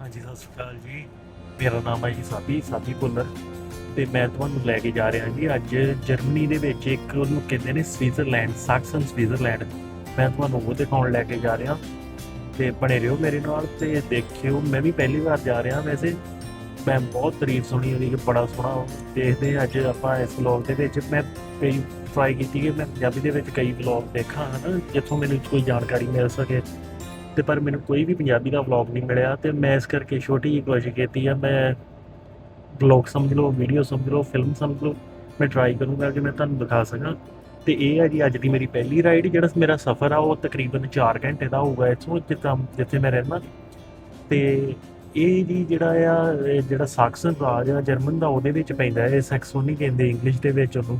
ਹਾਂਜੀ, ਸਤਿ ਸ਼੍ਰੀ ਅਕਾਲ ਜੀ। ਮੇਰਾ ਨਾਮ ਹੈ ਜੀ ਸਾਬੀ ਸਾਬੀ ਭੁੱਲਰ। ਤੇ ਮੈਂ ਤੁਹਾਨੂੰ ਲੈ ਕੇ ਜਾ ਰਿਹਾ ਜੀ, ਅੱਜ ਜਰਮਨੀ ਦੇ ਵਿੱਚ ਇੱਕ ਉਹਨੂੰ ਕਹਿੰਦੇ ਨੇ ਸਵਿਟਜ਼ਰਲੈਂਡ, ਸਾਕਸਨ ਸਵਿਟਜ਼ਰਲੈਂਡ। ਮੈਂ ਤੁਹਾਨੂੰ ਉਹ ਦਿਖਾਉਣ ਲੈ ਕੇ ਜਾ ਰਿਹਾ। ਤੇ ਬਣੇ ਰਹੋ ਮੇਰੇ ਨਾਲ ਤੇ ਦੇਖਿਓ, ਮੈਂ ਵੀ ਪਹਿਲੀ ਵਾਰ ਜਾ ਰਿਹਾ ਵੈਸੇ। ਮੈਂ ਬਹੁਤ ਤਾਰੀਫ ਸੁਣੀ ਉਹਦੀ ਕਿ ਬੜਾ ਸੋਹਣਾ ਵਾ। ਦੇਖਦੇ ਹਾਂ ਅੱਜ ਆਪਾਂ ਇਸ ਵਲੌਗ ਦੇ ਵਿੱਚ, ਮੈਂ ਕਈ ਟਰਾਈ ਕੀਤੀ ਕਿ ਮੈਂ ਪੰਜਾਬੀ ਦੇ ਵਿੱਚ ਕਈ ਵਲੌਗ ਦੇਖਾਂ, ਹਨਾ, ਜਿੱਥੋਂ ਮੈਨੂੰ ਕੋਈ ਜਾਣਕਾਰੀ ਮਿਲ ਸਕੇ। ਤੇ ਪਰ ਮੈਨੂੰ ਕੋਈ ਵੀ ਪੰਜਾਬੀ ਦਾ ਵਲੌਗ ਨਹੀਂ ਮਿਲਿਆ ਤੇ ਮੈਂ ਇਸ ਕਰਕੇ ਛੋਟੀ ਜਿਹੀ ਕੋਸ਼ਿਸ਼ ਕੀਤੀ ਆ, ਮੈਂ ਵਲੌਗ ਸਮਝ ਲਓ ਵੀਡੀਓ ਸਮਝ ਲਓ ਫਿਲਮ ਸਮਝ ਲਓ, ਮੈਂ ਟਰਾਈ ਕਰੂੰਗਾ ਕਿ ਮੈਂ ਤੁਹਾਨੂੰ ਦਿਖਾ ਸਕਾਂ। ਤੇ ਇਹ ਆ ਜੀ ਅੱਜ ਦੀ ਮੇਰੀ ਪਹਿਲੀ ਰਾਈਡ ਜਿਹੜਾ ਮੇਰਾ ਸਫ਼ਰ ਆ, ਉਹ ਤਕਰੀਬਨ 4 ਘੰਟੇ ਦਾ ਹੋਊਗਾ ਇੱਥੋਂ ਜਿੱਦਾਂ ਜਿੱਥੇ ਮੈਂ ਰਹਿੰਦਾ। ਤੇ ਇਹ ਜੀ ਜਿਹੜਾ ਆ ਜਿਹੜਾ ਸਾਕਸਨ ਰਾਜ ਆ, ਜਰਮਨ ਦਾ, ਉਹਦੇ ਵਿੱਚ ਪੈਂਦਾ ਹੈ ਸੈਕਸੋਨੀ ਕਹਿੰਦੇ ਇੰਗਲਿਸ਼ ਦੇ ਵਿੱਚ ਉਹਨੂੰ।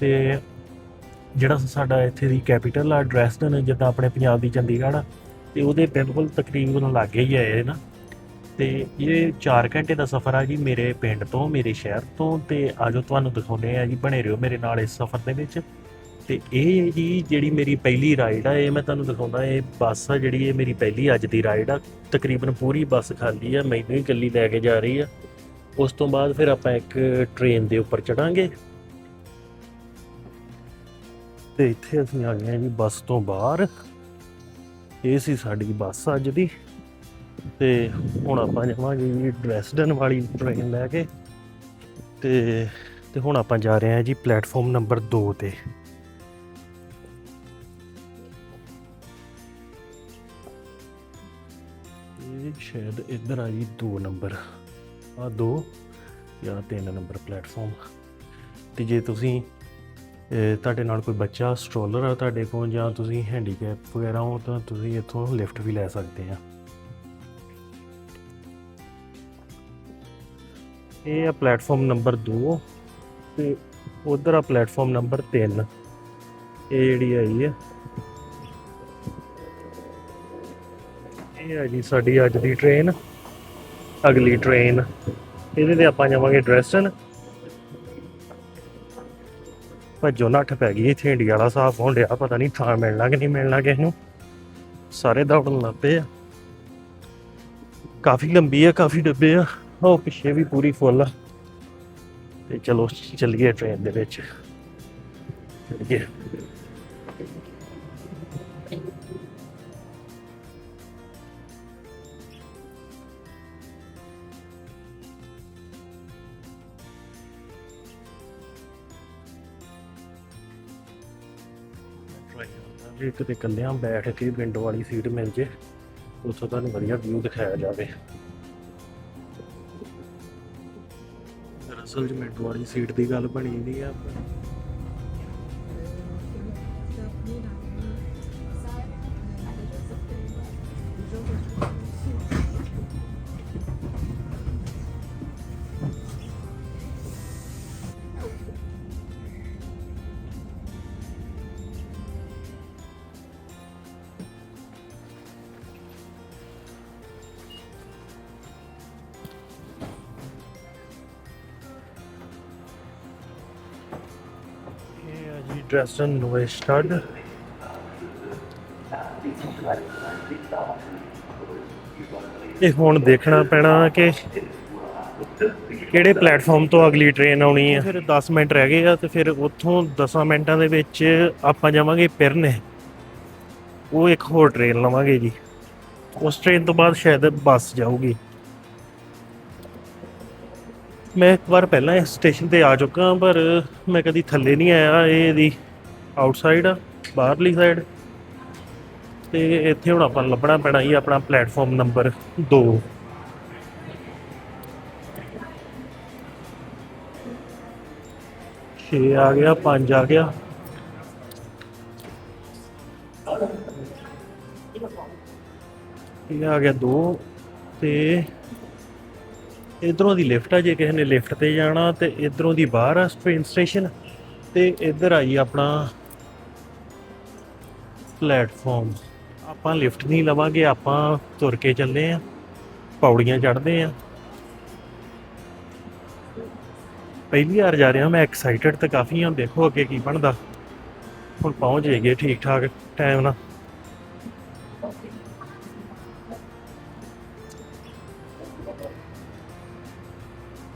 ਤੇ ਜਿਹੜਾ ਸਾਡਾ ਇੱਥੇ ਦੀ ਕੈਪੀਟਲ ਆ ਡਰੈਸਡਨ ਜਿੱਦਾਂ ਆਪਣੇ ਪੰਜਾਬ ਦੀ ਚੰਡੀਗੜ੍ਹ ਆ ਤੇ ਉਹਦੇ ਬਿਲਕੁਲ ਤਕਰੀਬਨ ਲਾਗੇ ਹੀ ਆਏ ਨਾ। ਤੇ ਇਹ 4 ਘੰਟੇ ਦਾ ਸਫ਼ਰ ਆ ਜੀ ਮੇਰੇ ਪਿੰਡ ਤੋਂ, ਮੇਰੇ ਸ਼ਹਿਰ ਤੋਂ ਤੇ ਆਜੋ ਤੁਹਾਨੂੰ ਦਿਖਾਉਂਦੇ ਆ ਜੀ, ਬਣੇ ਰਹੋ ਮੇਰੇ ਨਾਲ ਇਸ ਸਫ਼ਰ ਦੇ ਵਿੱਚ। ਤੇ ਇਹ ਜੀ ਜਿਹੜੀ ਮੇਰੀ ਪਹਿਲੀ ਰਾਈਡ ਆ, ਇਹ ਮੈਂ ਤੁਹਾਨੂੰ ਦਿਖਾਉਂਦਾ, ਇਹ ਬੱਸ ਆ ਜਿਹੜੀ, ਇਹ ਮੇਰੀ ਪਹਿਲੀ ਅੱਜ ਦੀ ਰਾਈਡ ਆ। ਤਕਰੀਬਨ ਪੂਰੀ ਬੱਸ ਖਾਲੀ ਆ ਮੈਨੂੰ ਹੀ ਇਕੱਲੀ ਲੈ ਕੇ ਜਾ ਰਹੀ ਆ। ਉਸ ਤੋਂ ਬਾਅਦ ਫਿਰ ਆਪਾਂ ਇੱਕ ਟ੍ਰੇਨ ਦੇ ਉੱਪਰ ਚੜਾਂਗੇ। ਤੇ ਇੱਥੇ ਅਸੀਂ ਆ ਗਏ ਹਾਂ ਜੀ ਬੱਸ ਤੋਂ ਬਾਹਰ। ਇਹ ਸੀ ਸਾਡੀ ਬੱਸ ਅੱਜ ਦੀ। ਤੇ ਹੁਣ ਆਪਾਂ ਜਾਵਾਂਗੇ ਜੀ ਡਰੈਸਡਨ ਵਾਲੀ ਟ੍ਰੇਨ ਲੈ ਕੇ। ਤੇ ਤੇ ਹੁਣ ਆਪਾਂ ਜਾ ਰਹੇ ਹਾਂ ਜੀ ਪਲੇਟਫਾਰਮ ਨੰਬਰ 2 ਤੇ। ਇਹ ਸ਼ਾਇਦ ਇੱਧਰ ਆ ਜੀ 2 ਨੰਬਰ ਆ 2 ਜਾਂ 3 ਨੰਬਰ ਪਲੇਟਫਾਰਮ ਤੇ ਜੇ ਤੁਸੀਂ ਤੁਹਾਡੇ ਨਾਲ ਕੋਈ ਬੱਚਾ ਸਟ੍ਰੋਲਰ ਆ ਤੁਹਾਡੇ ਕੋਲ ਜਾਂ ਤੁਸੀਂ ਹੈਂਡੀਕੈਪ ਵਗੈਰਾ ਹੋ ਤਾਂ ਤੁਸੀਂ ਇੱਥੋਂ ਲਿਫਟ ਵੀ ਲੈ ਸਕਦੇ ਆ। ਇਹ ਆ ਪਲੇਟਫਾਰਮ ਨੰਬਰ 2 ਤੇ ਉਧਰ ਆ ਪਲੇਟਫਾਰਮ ਨੰਬਰ 3 ਇਹ ਜਿਹੜੀ ਆਈ ਹੈ ਇਹ ਆ ਜੀ ਸਾਡੀ ਅੱਜ ਦੀ ਟ੍ਰੇਨ ਅਗਲੀ ਟ੍ਰੇਨ ਇਹਦੇ ਤੇ ਆਪਾਂ ਜਾਵਾਂਗੇ ਡਰੈਸਨ ਭੱਜੋ ਨੱਠ ਪੈ ਗਈ ਇੱਥੇ ਇੰਡੀਆ ਵਾਲਾ ਸਾਫ਼ ਹੋਣ ਡਿਆ, ਪਤਾ ਨਹੀਂ ਥਾਂ ਮਿਲਣਾ ਕਿ ਨਹੀਂ ਮਿਲਣਾ ਕਿਸੇ ਨੂੰ। ਸਾਰੇ ਦੌੜਨ ਲੱਗ ਪਏ ਆ। ਕਾਫੀ ਲੰਬੀ ਆ, ਕਾਫੀ ਡੱਬੇ ਆ, ਉਹ ਪਿੱਛੇ ਵੀ ਪੂਰੀ ਫੁੱਲ ਆ। ਤੇ ਚਲੋ, ਚੱਲੀਏ ਟ੍ਰੇਨ ਦੇ ਵਿੱਚ। ਚੱਲੀਏ। ਜੇ ਕਿਤੇ ਇਕੱਲਿਆਂ ਬੈਠ ਕੇ ਵਿੰਡੋ ਵਾਲੀ ਸੀਟ ਮਿਲ ਜੇ, ਉੱਥੋਂ ਤੁਹਾਨੂੰ ਵਧੀਆ ਵਿਊ ਦਿਖਾਇਆ ਜਾਵੇ। ਦਰਅਸਲ ਚ ਵਾਲੀ ਸੀਟ ਦੀ ਗੱਲ ਬਣੀ ਨਹੀਂ ਆ। ਆ ਜੀ ਇਹ ਹੁਣ ਦੇਖਣਾ ਪੈਣਾ ਕਿ ਕਿਹੜੇ ਪਲੇਟਫਾਰਮ ਤੋਂ ਅਗਲੀ ਟ੍ਰੇਨ ਆਉਣੀ ਹੈ ਫਿਰ 10 ਮਿੰਟ ਰਹਿ ਗਏ ਆ ਤੇ ਫਿਰ ਉੱਥੋਂ 10 ਮਿੰਟਾਂ ਦੇ ਵਿੱਚ ਆਪਾਂ ਜਾਵਾਂਗੇ ਪਿਰਨੇ। ਉਹ ਇੱਕ ਹੋਰ ਟ੍ਰੇਨ ਲਵਾਂਗੇ ਜੀ। ਉਸ ਟ੍ਰੇਨ ਤੋਂ ਬਾਅਦ ਸ਼ਾਇਦ ਬੱਸ ਜਾਊਗੀ। ਮੈਂ ਇੱਕ ਵਾਰ ਪਹਿਲਾਂ ਇਸ ਸਟੇਸ਼ਨ ਤੇ ਆ ਚੁੱਕਾ, ਪਰ ਮੈਂ ਕਦੀ ਥੱਲੇ ਨਹੀਂ ਆਇਆ ਇਹਦੀ। ਆਊਟਸਾਈਡ ਆ, ਬਾਹਰਲੀ ਸਾਈਡ ਤੇ ਇੱਥੇ ਹੁਣ ਆਪਾਂ ਨੂੰ ਲੱਭਣਾ ਪੈਣਾ ਹੀ ਆਪਣਾ ਪਲੇਟਫਾਰਮ ਨੰਬਰ 2 ਛੇ ਆ ਗਿਆ 5 ਆ ਗਿਆ। ਇਹ ਆ ਗਿਆ 2 ਤੇ ਇਧਰੋਂ ਦੀ ਲਿਫਟ ਆ, ਜੇ ਕਿਸੇ ਨੇ ਲਿਫਟ ਤੇ ਜਾਣਾ ਤੇ ਇਧਰੋਂ ਦੀ ਬਾਹਰ ਆ ਟ੍ਰੇਨ ਸਟੇਸ਼ਨ ਤੇ ਇੱਧਰ ਆਈ ਆਪਣਾ ਪਲੇਟਫਾਰਮ। ਆਪਾਂ ਲਿਫਟ ਨਹੀਂ ਲਵਾਂਗੇ, ਆਪਾਂ ਤੁਰ ਕੇ ਚੱਲੇ ਆ। ਪੌੜੀਆਂ ਚੜ੍ਹਦੇ ਆ। ਪਹਿਲੀ ਵਾਰ ਜਾ ਰਿਹਾ ਮੈਂ ਐਕਸਾਈਟਡ ਤਾਂ ਕਾਫੀ ਹਾਂ ਦੇਖੋ ਅੱਗੇ ਕੀ ਬਣਦਾ। ਹੁਣ ਪਹੁੰਚ ਜਾਈਏ ਠੀਕ ਠਾਕ ਟਾਈਮ ਨਾਲ।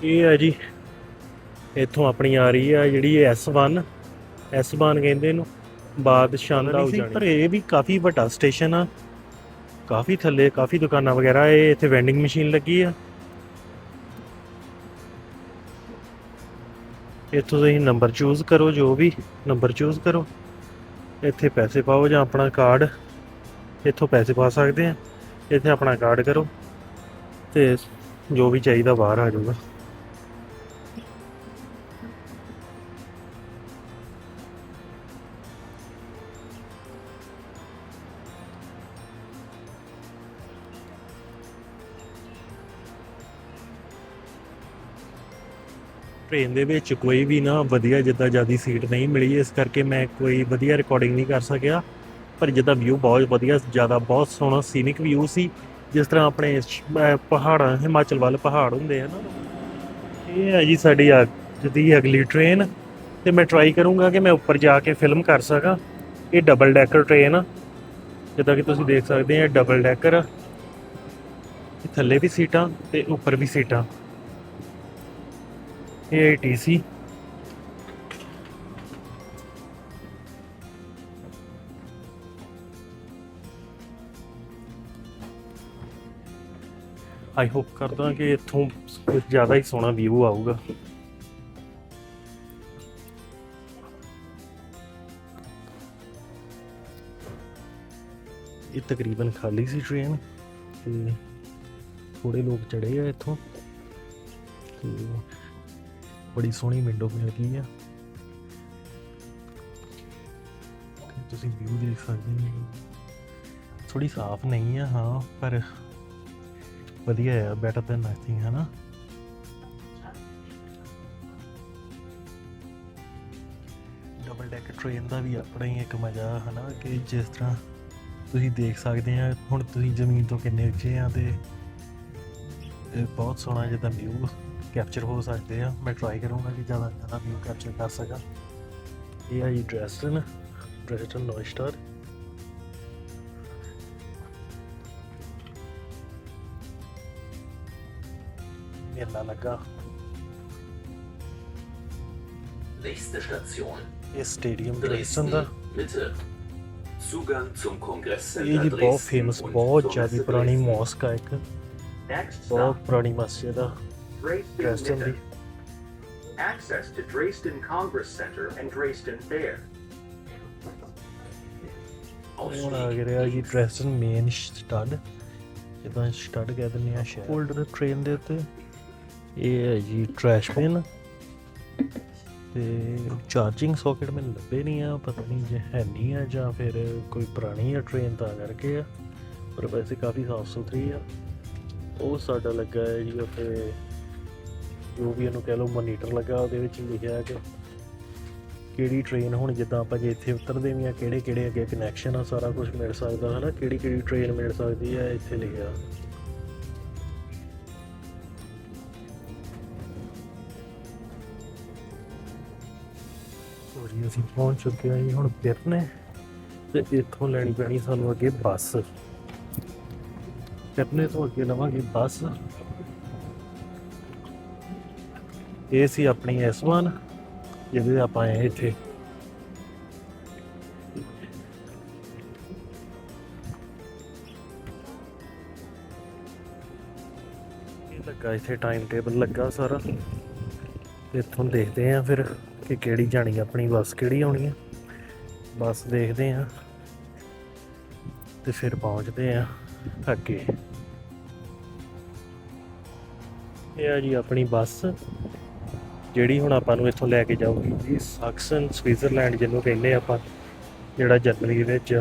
ਇਹ ਆ ਜੀ, ਇੱਥੋਂ ਆਪਣੀ ਆ ਰਹੀ ਆ ਜਿਹੜੀ S1 S1 ਕਹਿੰਦੇ ਇਹਨੂੰ। ਬਾਦਸ਼ਾਹ ਦਾ ਜਾਣੀ ਪਰ ਇਹ ਵੀ ਕਾਫੀ ਵੱਡਾ ਸਟੇਸ਼ਨ ਆ। ਕਾਫੀ ਥੱਲੇ ਕਾਫੀ ਦੁਕਾਨਾਂ ਵਗੈਰਾ ਇਹ ਇੱਥੇ ਵੈਂਡਿੰਗ ਮਸ਼ੀਨ ਲੱਗੀ ਆ। ਇੱਥੋਂ ਤੁਸੀਂ ਨੰਬਰ ਚੂਜ਼ ਕਰੋ ਜੋ ਵੀ ਨੰਬਰ ਚੂਜ਼ ਕਰੋ। ਇੱਥੇ ਪੈਸੇ ਪਾਓ ਜਾਂ ਆਪਣਾ ਕਾਰਡ ਇੱਥੋਂ ਪੈਸੇ ਪਾ ਸਕਦੇ ਆ। ਇੱਥੇ ਆਪਣਾ ਕਾਰਡ ਕਰੋ ਤੇ ਜੋ ਵੀ ਚਾਹੀਦਾ ਬਾਹਰ ਆ ਜਾਊਗਾ। ਟ੍ਰੇਨ ਦੇ ਵਿੱਚ ਕੋਈ ਵੀ ਨਾ ਵਧੀਆ ਜਿੱਦਾਂ ਜਿਆਦੀ ਸੀਟ ਨਹੀਂ ਮਿਲੀ, ਇਸ ਕਰਕੇ ਮੈਂ ਕੋਈ ਵਧੀਆ ਰਿਕਾਰਡਿੰਗ ਨਹੀਂ ਕਰ ਸਕਿਆ। ਪਰ ਜਿੱਦਾਂ ਵਿਊ ਬਹੁਤ ਵਧੀਆ, ਜ਼ਿਆਦਾ ਬਹੁਤ ਸੋਹਣਾ ਸੀਨਿਕ ਵਿਊ ਸੀ, ਜਿਸ ਤਰ੍ਹਾਂ ਆਪਣੇ ਪਹਾੜਾਂ, ਹਿਮਾਚਲ ਵੱਲ ਪਹਾੜ ਹੁੰਦੇ ਆ ਨਾ। ਇਹ ਹੈ ਜੀ ਸਾਡੀ ਅੱਜ ਦੀ ਅਗਲੀ ਟ੍ਰੇਨ ਤੇ ਮੈਂ ਟਰਾਈ ਕਰੂੰਗਾ ਕਿ ਮੈਂ ਉੱਪਰ ਜਾ ਕੇ ਫਿਲਮ ਕਰ ਸਕਾਂ। ਇਹ ਡਬਲ ਡੈਕਰ ਟ੍ਰੇਨ ਆ। ਜਿੱਦਾਂ ਕਿ ਤੁਸੀਂ ਦੇਖ ਸਕਦੇ ਆ ਡਬਲ ਡੈਕਰ ਥੱਲੇ ਵੀ ਸੀਟਾਂ ਤੇ ਉੱਪਰ ਵੀ ਸੀਟਾਂ ਇਹ ਆਈ ਹੋਪ ਕਰਦਾ ਕਿ ਇੱਥੋਂ ਕੁਝ ਜ਼ਿਆਦਾ ਹੀ ਸੋਹਣਾ ਵਿਊ ਆਊਗਾ। ਇਹ ਤਕਰੀਬਨ ਖਾਲੀ ਸੀ ਟ੍ਰੇਨ ਤੇ ਥੋੜੇ ਲੋਕ ਚੜੇ ਆ ਇੱਥੋਂ। ਤੇ ਬੜੀ ਸੋਹਣੀ ਵਿੰਡੋ ਮਿਲ ਗਈ ਆ। ਤੁਸੀਂ ਵਿਊ ਦੇਖ ਸਕਦੇ ਹੋ। ਥੋੜੀ ਸਾਫ਼ ਨਹੀਂ ਆ, ਹਾਂ, ਪਰ ਵਧੀਆ ਆ ਬੈਟਰ ਦੈਨ ਨਥਿੰਗ ਹੈ ਨਾ ਡਬਲ ਡੈਕ ਟ੍ਰੇਨ ਦਾ ਵੀ ਆਪਣਾ ਹੀ ਇੱਕ ਮਜ਼ਾ ਹੈ ਨਾ ਕਿ ਜਿਸ ਤਰ੍ਹਾਂ ਤੁਸੀਂ ਦੇਖ ਸਕਦੇ ਆ, ਹੁਣ ਤੁਸੀਂ ਜ਼ਮੀਨ ਤੋਂ ਕਿੰਨੇ ਉੱਚੇ ਆ ਤੇ ਬਹੁਤ ਸੋਹਣਾ ਜਿੱਦਾਂ ਵਿਊ ਕੈਪਚਰ ਹੋ ਸਕਦੇ ਆ। ਮੈਂ ਟਰਾਈ ਕਰੂੰਗਾ ਕਿ ਜ਼ਿਆਦਾ ਜ਼ਿਆਦਾ ਵਿਊ ਕੈਪਚਰ ਕਰ ਸਕਾਂ। ਇਹ ਆ ਜੀ ਡ੍ਰੈਸਟਨ ਡ੍ਰੈਸਟਨ ਨੋਇਸਟਰ ਮੇਲਾ ਲੱਗਾ। Nächste Station. ਇਹ ਸਟੇਡੀਅਮ ਡ੍ਰੈਸਟਨ ਦਾ. Zugang zum ਇਹ Kongresscenter ਜੀ ਬਹੁਤ Dresden ਫੇਮਸ und ਬਹੁਤ ਜ਼ਿਆਦਾ ਪੁਰਾਣੀ Dresden. ਮੌਸਕ ਆ ਇੱਕ। Next ਬਹੁਤ ਪੁਰਾਣੀ ਮਸਜਿਦ ਆ Dresden Mitte. Access to Dresden Congress Center and Dresden Fair. ਹੁਣ ਆ ਗਿਆ ਜੀ ਡ੍ਰੈਸਟਨ ਮੇਨ ਸਟੱਡ ਜਿੱਦਾਂ ਸਟੱਡ ਕਹਿ ਦਿੰਦੇ ਆ ਸ਼ਾਇਦ। ਹੋਲਡਰ ਟ੍ਰੇਨ ਦੇ ਉੱਤੇ। ਇਹ ਹੈ ਜੀ ਟਰੈਸ਼ ਬਿਨ ਤੇ ਚਾਰਜਿੰਗ ਸੌਕਟ ਮੈਨੂੰ ਲੱਭੇ ਨਹੀਂ ਆ। ਪਤਾ ਨਹੀਂ ਜੇ ਹੈ ਨਹੀਂ ਆ ਜਾਂ ਫਿਰ ਕੋਈ ਪੁਰਾਣੀ ਆ ਟ੍ਰੇਨ ਤਾਂ ਕਰਕੇ ਆ। ਪਰ ਵੈਸੇ ਕਾਫੀ ਸਾਫ਼ ਸੁਥਰੀ ਆ। ਉਹ ਸਾਡਾ ਲੱਗਾ ਹੈ ਜੀ ਉੱਥੇ ਜੋ ਵੀ ਇਹਨੂੰ ਕਹਿ ਲਓ ਮੋਨੀਟਰ ਲੱਗਾ, ਉਹਦੇ ਵਿੱਚ ਲਿਖਿਆ ਹੈ ਕਿ ਕਿਹੜੀ ਟ੍ਰੇਨ ਹੁਣ ਜਿੱਦਾਂ ਆਪਾਂ ਜੇ ਇੱਥੇ ਉਤਰਦੇ ਵੀ ਆ ਕਿਹੜੇ ਕਿਹੜੇ ਅੱਗੇ ਕਨੈਕਸ਼ਨ ਆ, ਸਾਰਾ ਕੁਝ ਮਿਲ ਸਕਦਾ ਹੈ ਨਾ ਕਿਹੜੀ ਕਿਹੜੀ ਟ੍ਰੇਨ ਮਿਲ ਸਕਦੀ ਹੈ ਇੱਥੇ ਲਿਖਿਆ। ਜੀ ਅਸੀਂ ਪਹੁੰਚ ਚੁੱਕੇ ਹਾਂ ਜੀ ਹੁਣ ਪਿਰਨੇ ਤੇ ਇੱਥੋਂ ਲੈਣੀ ਪੈਣੀ ਸਾਨੂੰ ਅੱਗੇ ਬੱਸ। ਪਿਰਨੇ ਤੋਂ ਅੱਗੇ ਲਵਾਂਗੇ ਬੱਸ। ਇਹ ਸੀ ਆਪਣੀ S1 ਜਿਹਦੇ ਤੇ ਆਪਾਂ ਆਏ ਇੱਥੇ ਲੱਗਾ ਇੱਥੇ ਟਾਈਮ ਟੇਬਲ ਲੱਗਾ ਸਾਰਾ। ਇੱਥੋਂ ਦੇਖਦੇ ਆਂ ਫਿਰ ਕਿ ਕਿਹੜੀ ਜਾਣੀ ਆਪਣੀ ਬੱਸ ਕਿਹੜੀ ਆਉਣੀ ਹੈ ਬੱਸ ਦੇਖਦੇ ਆਂ ਤੇ ਫਿਰ ਪਹੁੰਚਦੇ ਆਂ ਅੱਗੇ। ਇਹ ਆ ਜੀ ਆਪਣੀ ਬੱਸ। ਜਿਹੜੀ ਹੁਣ ਆਪਾਂ ਨੂੰ ਇੱਥੋਂ ਲੈ ਕੇ ਜਾਊਗੀ। ਜੀ ਸਾਕਸਨ ਸਵਿਟਜ਼ਰਲੈਂਡ ਜਿਹਨੂੰ ਕਹਿੰਦੇ ਆਪਾਂ, ਜਿਹੜਾ ਜਰਮਨੀ ਦੇ ਵਿੱਚ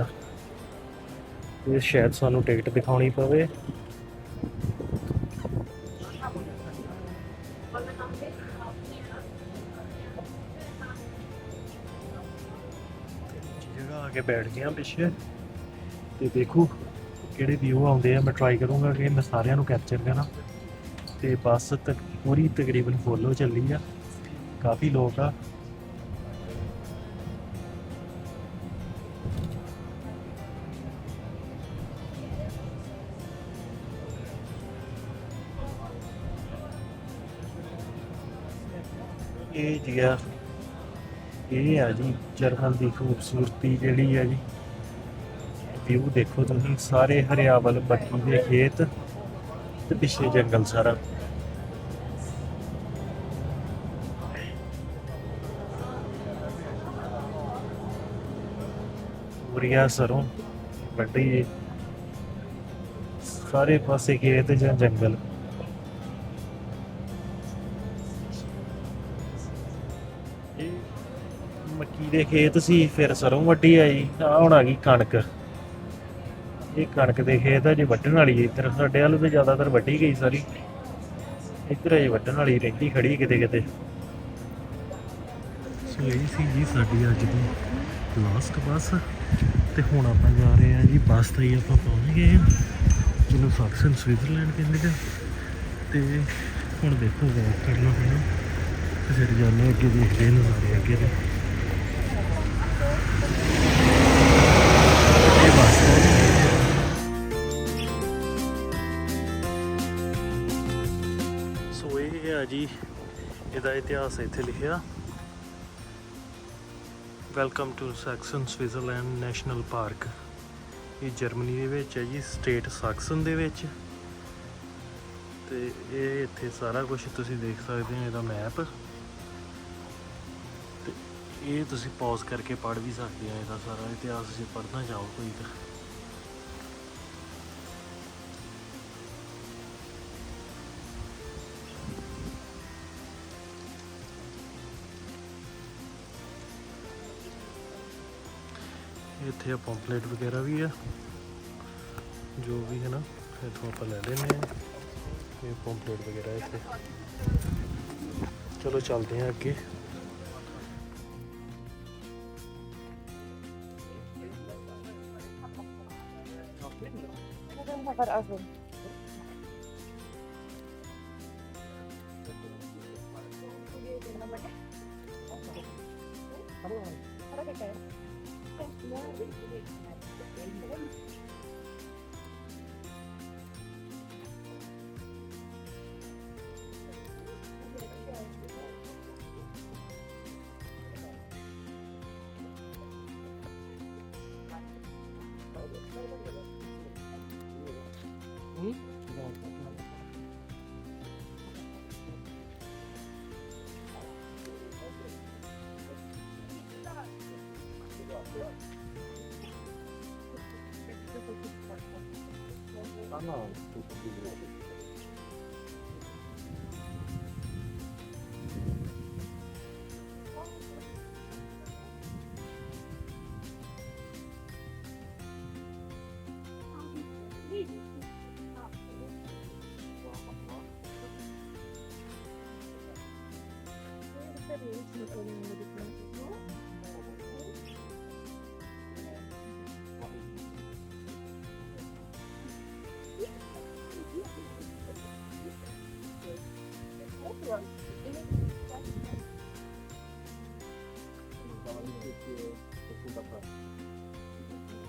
ਇਹ ਸ਼ਾਇਦ ਸਾਨੂੰ ਟਿਕਟ ਦਿਖਾਉਣੀ ਪਵੇ। ਜਗ੍ਹਾ ਆ ਕੇ ਬੈਠ ਗਿਆ ਪਿੱਛੇ। ਤੇ ਦੇਖੋ ਕਿਹੜੇ ਵਿਊ ਆਉਂਦੇ ਆ। ਮੈਂ ਟਰਾਈ ਕਰੂੰਗਾ ਕਿ ਮੈਂ ਸਾਰਿਆਂ ਨੂੰ ਕੈਪਚਰ ਕਰਾਂ। ਤੇ ਬੱਸ ਤੱਕ ਪੂਰੀ ਤਕਰੀਬਨ ਫੁੱਲ ਹੋ ਚੱਲੀ ਆ। ਕਾਫੀ ਲੋਕ ਆ। ਇਹ ਜੀ ਆ, ਇਹ ਆ ਜੀ ਜਰਮਨ ਦੀ ਖੂਬਸੂਰਤੀ ਜਿਹੜੀ ਆ ਜੀ। ਵਿਊ ਦੇਖੋ ਤੁਸੀਂ, ਸਾਰੇ ਹਰਿਆਵਲ ਬੱਕੀ ਦੇ ਖੇਤ ਤੇ ਪਿੱਛੇ ਜੰਗਲ ਸਾਰਾ। ਉਰੀਆ ਸਰੋਂ, ਵੱਡੀ ਸਾਰੇ ਪਾਸੇ ਖੇਤ ਜਾਂ ਜੰਗਲ। ਇਹ ਮੱਕੀ ਦੇ ਖੇਤ ਸੀ, ਫਿਰ ਸਰੋਂ ਵੱਢੀ ਆਈ ਆ ਹੁਣ ਆ ਗਈ ਕਣਕ। ਇਹ ਕਣਕ ਦੇ ਖੇਤ ਆ, ਜੇ ਵੱਢਣ ਵਾਲੀ ਇੱਧਰ ਸਾਡੇ ਵੱਲ ਤੇ ਜ਼ਿਆਦਾਤਰ ਵੱਢੀ ਗਈ ਸਾਰੀ। ਇੱਧਰ ਅਜੇ ਵੱਢਣ ਵਾਲੀ ਰਹਿੰਦੀ ਖੜੀ ਕਿਤੇ ਕਿਤੇ। ਸੋ ਇਹ ਸੀ ਜੀ ਸਾਡੀ ਅੱਜ ਦੀ ਲਾਸਟ ਬੱਸ। ਤੇ ਹੁਣ ਆਪਾਂ ਜਾ ਰਹੇ ਹਾਂ ਜੀ ਬੱਸ ਤੇ ਹੀ ਆਪਾਂ ਪਹੁੰਚ ਗਏ ਹਾਂ, ਜਿਹਨੂੰ ਸਾਕਸਨ ਸਵਿਟਜ਼ਰਲੈਂਡ ਕਹਿੰਦੇ ਆ। ਤੇ ਹੁਣ ਦੇਖੋ ਵਾਕ ਕਰਨਾ ਪੈਣਾ ਤੇ ਫਿਰ ਜਾਂਦੇ ਅੱਗੇ ਦੇਖਦੇ ਨਜ਼ਾਰੇ ਅੱਗੇ ਦੇ। ਇਹ ਬੱਸ ਪਹੁੰਚ ਸੋ ਇਹ ਹੈ ਜੀ, ਇਹਦਾ ਇਤਿਹਾਸ ਇੱਥੇ ਲਿਖਿਆ। Welcome to Saxon Switzerland national park. ਇਹ ਜਰਮਨੀ ਦੇ ਵਿੱਚ ਹੈ ਜੀ, ਸਟੇਟ ਸਾਕਸਨ ਦੇ ਵਿੱਚ। ਤੇ ਇਹ ਇੱਥੇ ਸਾਰਾ ਕੁਝ ਤੁਸੀਂ ਦੇਖ ਸਕਦੇ ਹੋ, ਇਹਦਾ ਮੈਪ। ਤੇ ਇਹ ਤੁਸੀਂ ਪੌਜ਼ ਕਰਕੇ ਪੜ੍ਹ ਵੀ ਸਕਦੇ ਹੋ, ਇਹਦਾ ਸਾਰਾ ਇਤਿਹਾਸ ਜੇ ਪੜ੍ਹਨਾ ਚਾਹੋ ਕੋਈ ਤਾਂ। ਇੱਥੇ ਆ ਪੰਪਲੇਟ ਵਗੈਰਾ ਵੀ ਆ ਜੋ ਵੀ ਹੈ ਨਾ ਇੱਥੋਂ ਆਪਾਂ ਲੈ ਲੈਂਦੇ ਆ ਇਹ ਪੰਪਲੇਟ ਵਗੈਰਾ ਇੱਥੇ ਚਲੋ ਚੱਲਦੇ ਆ ਅੱਗੇ 응? 하나, 두,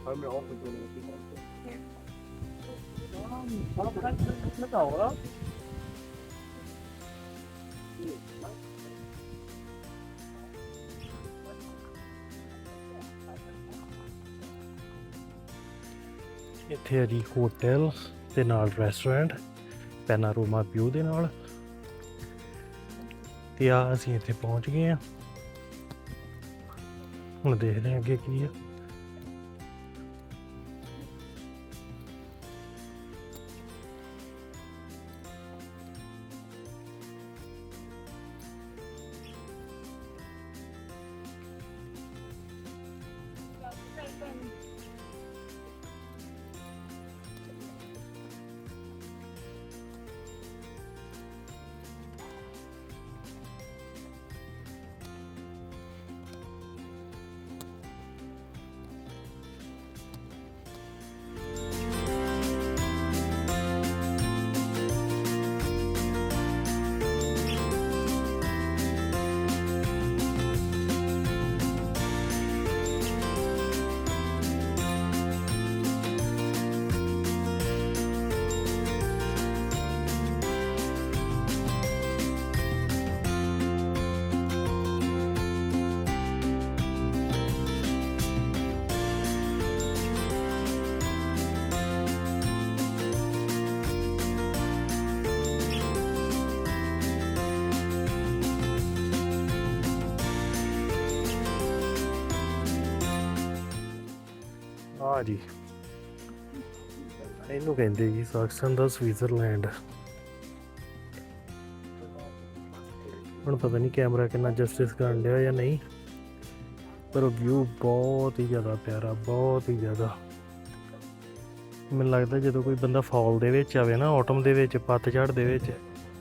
Hören wir auf mit so einer Geschichte. Ja. Ja, das ist netter, oder? ਇੱਥੇ ਹੈ ਜੀ ਹੋਟਲ ਤੇ ਨਾਲ ਰੈਸਟੋਰੈਂਟ ਪੈਨਾਰੋਮਾ ਵਿਊ ਦੇ ਨਾਲ। ਤੇ ਆ ਅਸੀਂ ਇੱਥੇ ਪਹੁੰਚ ਗਏ ਆ ਹੁਣ ਦੇਖਦੇ ਹਾਂ ਅੱਗੇ ਕੀ ਆ ਜੀ ਇਹਨੂੰ ਕਹਿੰਦੇ ਜੀ ਸਾਕਸਨ ਦਾ ਸਵਿਟਜ਼ਰਲੈਂਡ। ਹੁਣ ਪਤਾ ਨਹੀਂ ਕੈਮਰਾ ਕਿੰਨਾ ਜਸਟਿਸ ਕਰਨ ਡਿਆ ਜਾਂ ਨਹੀਂ। ਪਰ ਵਿਊ ਬਹੁਤ ਹੀ ਜ਼ਿਆਦਾ ਪਿਆਰਾ, ਬਹੁਤ ਹੀ ਜ਼ਿਆਦਾ। ਮੈਨੂੰ ਲੱਗਦਾ ਜਦੋਂ ਕੋਈ ਬੰਦਾ ਫਾਲ ਦੇ ਵਿੱਚ ਆਵੇ ਨਾ ਆਟਮ ਦੇ ਵਿੱਚ ਪੱਤਝੜ ਦੇ ਵਿੱਚ,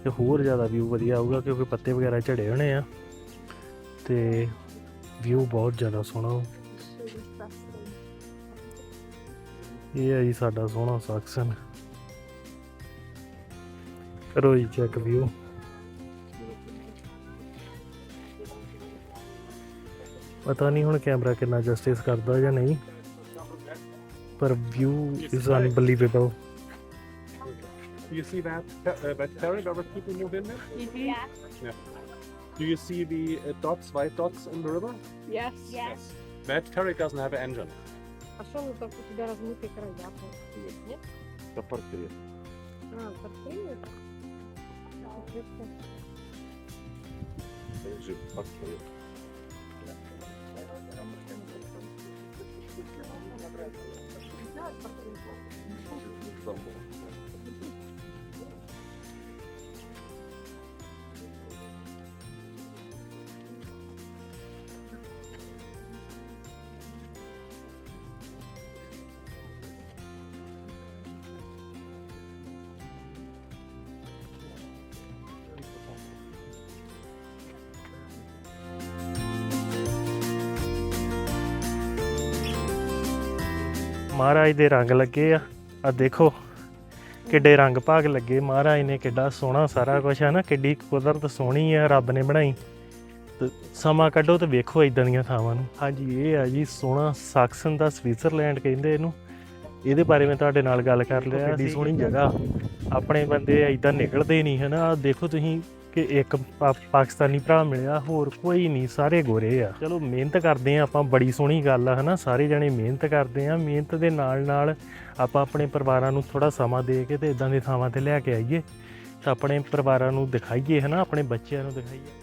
ਤੇ ਹੋਰ ਜ਼ਿਆਦਾ ਵਿਊ ਵਧੀਆ ਆਊਗਾ ਕਿਉਂਕਿ ਪੱਤੇ ਵਗੈਰਾ ਝੜੇ ਹੋਣੇ ਆ। ਤੇ ਵਿਊ ਬਹੁਤ ਜ਼ਿਆਦਾ ਸੋਹਣਾ ਇਹ ਹੈ ਜੀ ਸਾਡਾ ਸੋਹਣਾ ਸੈਕਸ਼ਨ ਕਰੋ ਜੀ ਚੈੱਕ ਵਿਊ ਪਤਾ ਨਹੀਂ ਹੁਣ ਕੈਮਰਾ ਕਿੰਨਾ ਜਸਟਿਸ ਕਰਦਾ ਜਾਂ ਨਹੀਂ ਪਰ view is unbelievable Do you see that uh, that ferry where people move in there? Yeah. Do you see the uh, dots, white dots in the river? Yes. Yes. That ferry doesn't have an engine. А что, ну так у тебя размытый края просто есть, нет? Это портрет. А, портрет? Да. Это же портрет. Да, портрет. ਮਹਾਰਾਜ ਦੇ ਰੰਗ ਲੱਗੇ ਆ। ਆ ਦੇਖੋ ਕਿੱਡੇ ਰੰਗ ਭਾਗ ਲੱਗੇ। ਮਹਾਰਾਜ ਨੇ ਕਿੱਡਾ ਸੋਹਣਾ ਸਾਰਾ ਕੁਝ ਹੈ ਨਾ ਕਿੱਡੀ ਕੁਦਰਤ ਸੋਹਣੀ ਆ ਰੱਬ ਨੇ ਬਣਾਈ। ਤੇ ਸਮਾਂ ਕੱਢੋ ਤੇ ਵੇਖੋ ਇਦਾਂ ਦੀਆਂ ਥਾਵਾਂ ਨੂੰ। ਹਾਂਜੀ ਇਹ ਆ ਜੀ ਸੋਹਣਾ ਸਾਕਸਨ ਦਾ ਸਵਿਟਜ਼ਰਲੈਂਡ ਕਹਿੰਦੇ ਇਹਨੂੰ। ਇਹਦੇ ਬਾਰੇ ਮੈਂ ਤੁਹਾਡੇ ਨਾਲ ਗੱਲ ਕਰ ਲਿਆ। ਕਿੱਡੀ ਸੋਹਣੀ ਜਗ੍ਹਾ। ਆਪਣੇ ਬੰਦੇ ਇਦਾਂ ਨਿਕਲਦੇ ਨਹੀਂ ਹਨਾ? ਦੇਖੋ ਤੁਸੀਂ ਕਿ ਇੱਕ ਪਾਕਿਸਤਾਨੀ ਭਰਾ ਮਿਲਿਆ, ਹੋਰ ਕੋਈ ਨਹੀਂ, ਸਾਰੇ ਗੋਰੇ ਆ। ਚਲੋ, ਮਿਹਨਤ ਕਰਦੇ ਆ ਆਪਾਂ, ਬੜੀ ਸੋਹਣੀ ਗੱਲ ਆ, ਹਨਾ? ਸਾਰੇ ਜਣੇ ਮਿਹਨਤ ਕਰਦੇ ਆ। ਮਿਹਨਤ ਦੇ ਨਾਲ ਨਾਲ ਆਪਾਂ ਆਪਣੇ ਪਰਿਵਾਰਾਂ ਨੂੰ ਥੋੜਾ ਸਮਾਂ ਦੇ ਕੇ ਤੇ ਇਦਾਂ ਦੀ ਥਾਵਾਂ ਤੇ ਲੈ ਕੇ ਆਈਏ। ਤਾਂ ਆਪਣੇ ਪਰਿਵਾਰਾਂ ਨੂੰ ਦਿਖਾਈਏ, ਹਨਾ? ਆਪਣੇ ਬੱਚਿਆਂ ਨੂੰ ਦਿਖਾਈਏ।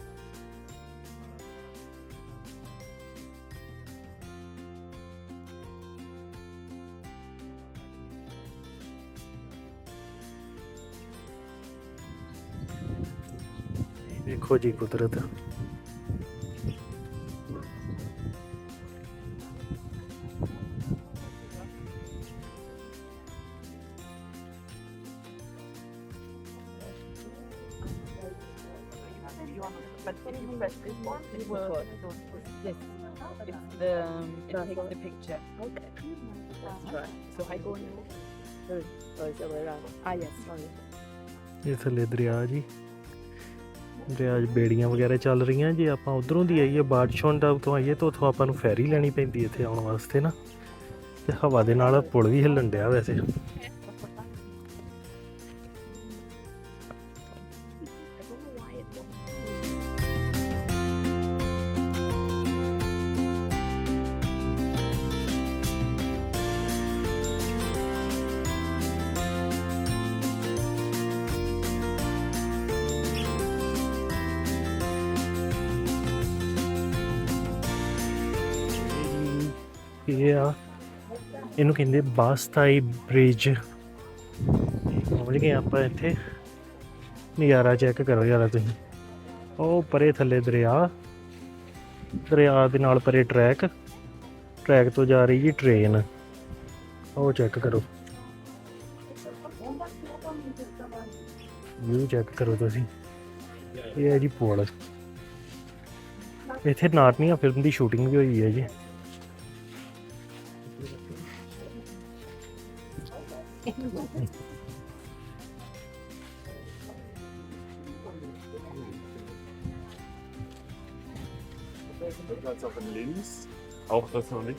ਦੇਖੋ ਜੀ ਕੁਦਰਤ But if you press this one, it will this. It's the um, it takes the picture. Okay. That's right. So I go now. Sorry, sorry, the other way around. Ah yes, sorry. ਇਹ ਥੱਲੇ ਦਰਿਆ ਜੀ ਜੇ ਅੱਜ ਬੇੜੀਆਂ ਵਗੈਰਾ ਚੱਲ ਰਹੀਆਂ, ਜੇ ਆਪਾਂ ਉਧਰੋਂ ਦੀ ਆਈਏ, ਬਾਦਸ਼ਾਹ ਦਾ ਤੋਂ ਆਈਏ, ਤਾਂ ਉੱਥੋਂ ਆਪਾਂ ਨੂੰ ਫੈਰੀ ਲੈਣੀ ਪੈਂਦੀ ਇੱਥੇ ਆਉਣ ਵਾਸਤੇ ਨਾ। ਤੇ ਹਵਾ ਦੇ ਨਾਲ ਪੁਲ ਵੀ ਹਿੱਲਣ ਡਿਆ ਵੈਸੇ। ਇਹ ਆ। ਇਹਨੂੰ ਕਹਿੰਦੇ ਬਾਸਤਾਈ ਬ੍ਰਿਜ ਪਹੁੰਚ ਗਏ ਆਪਾਂ ਇੱਥੇ? ਨਜ਼ਾਰਾ ਚੈੱਕ ਕਰੋ ਯਾਰਾ ਤੁਸੀਂ। ਉਹ ਪਰੇ ਥੱਲੇ ਦਰਿਆ। ਦਰਿਆ ਦੇ ਨਾਲ ਪਰੇ ਟਰੈਕ ਟਰੈਕ ਤੋਂ ਜਾ ਰਹੀ ਜੀ ਟ੍ਰੇਨ ਉਹ ਚੈੱਕ ਕਰੋ। ਵਿਊ ਚੈੱਕ ਕਰੋ ਤੁਸੀਂ। ਇਹ ਹੈ ਜੀ ਪੁਲ। ਇੱਥੇ ਨਾਰਨੀਆ ਫਿਲਮ ਦੀ ਸ਼ੂਟਿੰਗ ਵੀ ਹੋਈ ਹੈ ਜੀ। Ganz auf den links. Auch das noch nicht.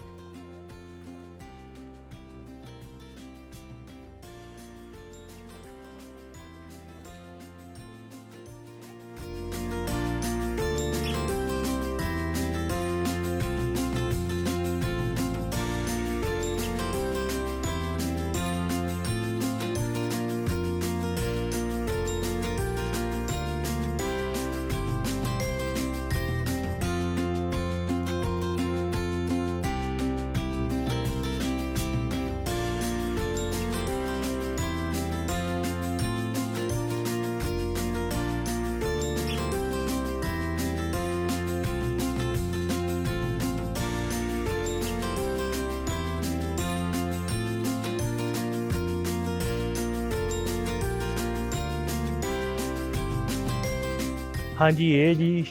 ਹਾਂਜੀ, ਇਹ ਜੀ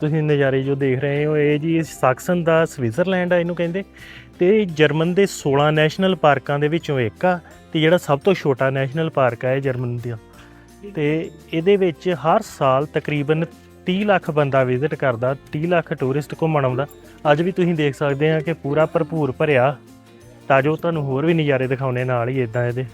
ਤੁਸੀਂ ਨਜ਼ਾਰੇ ਜੋ ਦੇਖ ਰਹੇ ਹੋ, ਇਹ ਜੀ ਸਾਕਸਨ ਦਾ ਸਵਿਟਜ਼ਰਲੈਂਡ ਆ ਇਹਨੂੰ ਕਹਿੰਦੇ। ਤੇ ਜਰਮਨ ਦੇ 16 ਨੈਸ਼ਨਲ ਪਾਰਕਾਂ ਦੇ ਵਿੱਚੋਂ ਇੱਕ ਆ, ਤੇ ਜਿਹੜਾ ਸਭ ਤੋਂ ਛੋਟਾ ਨੈਸ਼ਨਲ ਪਾਰਕ ਆ ਇਹ ਜਰਮਨ ਦਾ। ਤੇ ਇਹਦੇ ਵਿੱਚ ਹਰ ਸਾਲ ਤਕਰੀਬਨ 30 ਲੱਖ ਬੰਦਾ ਵਿਜ਼ਿਟ ਕਰਦਾ 30 ਲੱਖ ਟੂਰਿਸਟ ਘੁੰਮਣ ਆਉਂਦਾ। ਅੱਜ ਵੀ ਤੁਸੀਂ ਦੇਖ ਸਕਦੇ ਆ ਕਿ ਪੂਰਾ ਭਰਪੂਰ ਭਰਿਆ। ਤਾਂ ਜੋ ਤੁਹਾਨੂੰ ਹੋਰ ਵੀ ਨਜ਼ਾਰੇ ਦਿਖਾਉਣੇ ਨਾਲ ਹੀ ਇਦਾਂ ਇਹਦੇ।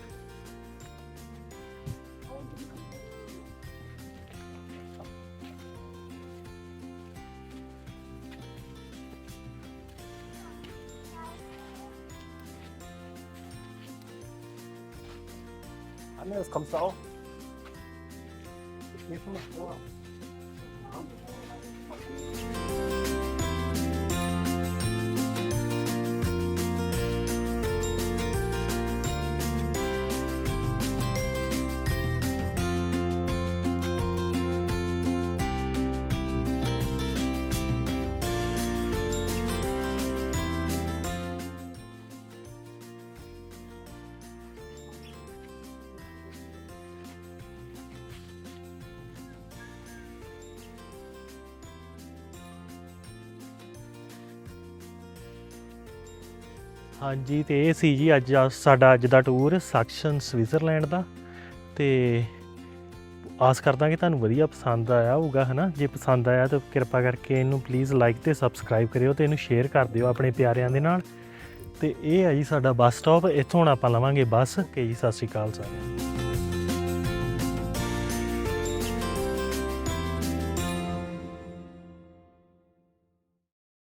ਹਾਂਜੀ, ਤੇ ਇਹ ਸੀ ਜੀ ਅੱਜ ਦਾ- ਸਾਡਾ ਅੱਜ ਦਾ ਟੂਰ ਸੈਕਸ਼ਨ ਸਵਿਟਜ਼ਰਲੈਂਡ ਦਾ। ਤੇ ਆਸ ਕਰਦਾ ਕਿ ਤੁਹਾਨੂੰ ਵਧੀਆ ਪਸੰਦ ਆਇਆ ਹੋਊਗਾ, ਹਨਾ? ਜੇ ਪਸੰਦ ਆਇਆ ਤਾਂ ਕਿਰਪਾ ਕਰਕੇ ਇਹਨੂੰ ਪਲੀਜ਼ ਲਾਈਕ ਤੇ ਸਬਸਕ੍ਰਾਈਬ ਕਰਿਓ ਤੇ ਇਹਨੂੰ ਸ਼ੇਅਰ ਕਰ ਦਿਓ ਆਪਣੇ ਪਿਆਰਿਆਂ ਦੇ ਨਾਲ। ਤੇ ਇਹ ਹੈ ਜੀ ਸਾਡਾ ਬੱਸ ਸਟਾਪ ਇੱਥੋਂ ਹੁਣ ਆਪਾਂ ਲਵਾਂਗੇ ਬੱਸ ਕਿ ਜੀ, ਸਤਿ ਸ਼੍ਰੀ ਅਕਾਲ ਸਾਰਿਆਂ ਨੂੰ।